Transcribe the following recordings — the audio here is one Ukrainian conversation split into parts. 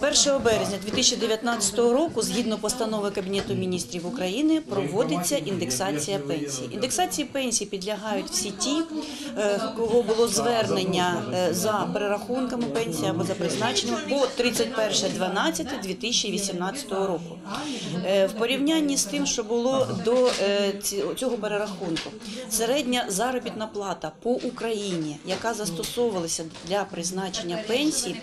З 1 березня 2019 року, згідно постанови Кабінету міністрів України, проводиться індексація пенсії. Індексації пенсії підлягають всі ті, е, кого було звернення е, за перерахунками пенсії або за призначенням по 31.12.2018 року. Е, в порівнянні з тим, що було до цього перерахунку, середня заробітна плата по Україні, яка застосовувалася для призначення пенсії,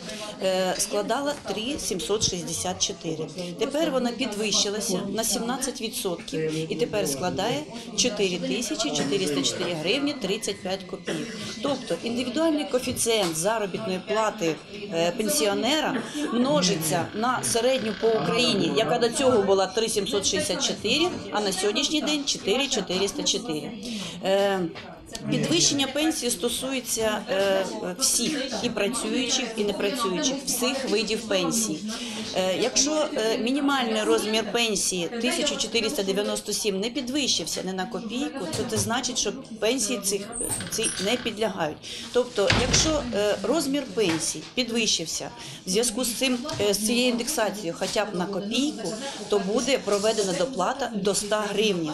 складала 3 її 764. Тепер вона підвищилася на 17% і тепер складає 4404 гривні 35 копійок. Тобто індивідуальний коефіцієнт заробітної плати е, пенсіонера множиться на середню по Україні, яка до цього була 3764, а на сьогоднішній день 4404. Підвищення пенсії стосується е, всіх і працюючих, і непрацюючих, всіх видів пенсій. Е, якщо е, мінімальний розмір пенсії 1497 не підвищився не на копійку, то це значить, що пенсії цих ці не підлягають. Тобто, якщо е, розмір пенсії підвищився в зв'язку з цим е, з цією індексацією, хоча б на копійку, то буде проведена доплата до 100 гривнів.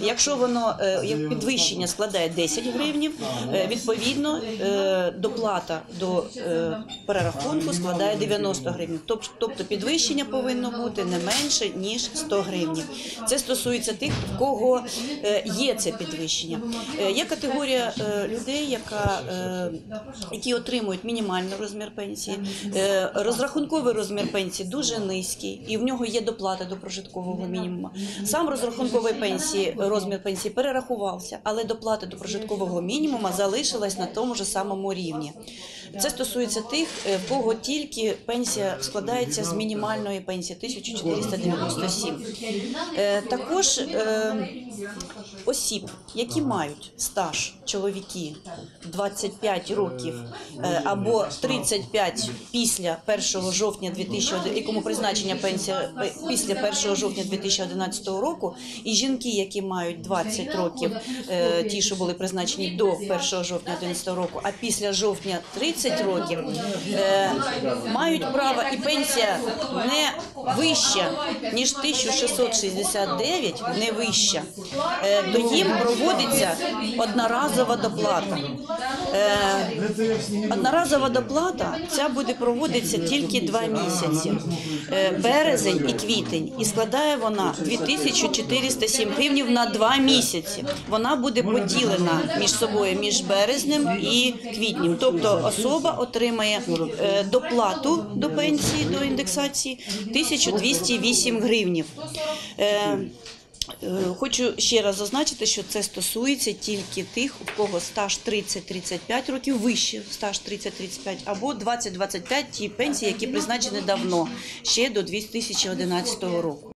Якщо воно е, підвищення складає 10 гривнів, е, відповідно е, доплата до е, перерахунку складає 90 гривень. Тобто підвищення повинно бути не менше ніж 100 гривнів. Це стосується тих, в кого є це підвищення. Є категорія людей, яка, які отримують мінімальний розмір пенсії. Розрахунковий розмір пенсії дуже низький, і в нього є доплата до прожиткового мінімуму. Сам розрахункової пенсії, розмір пенсії перерахувався, але доплата до прожиткового мінімуму залишилась на тому ж самому рівні. Це стосується тих, е, в кого тільки пенсія складається з мінімальної пенсії 1497. Е, Також е, осіб, які мають стаж чоловіки 25 років або 35 після 1 жовтня 2001, якому призначення пенсія після 1 жовтня 2011 року, і жінки, які мають 20 років, ті, що були призначені до 1 жовтня 2011 року, а після жовтня 30 років, е, мають право і пенсія не вища ніж 1669, не вища, е, то їм проводиться одноразова доплата. Е, Одноразова доплата ця буде проводитися тільки два місяці. Е, Березень і квітень. І складає вона 2407 гривнів на два місяці. Вона буде поділена між собою між березнем і квітнем. Тобто особа отримає е, доплату до пенсії до індексації 1208 гривнів. Е, Е, Хочу ще раз зазначити, що це стосується тільки тих, у кого стаж 30-35 років, вище стаж 30-35, або 20-25 ті пенсії, які призначені давно, ще до 2011 року.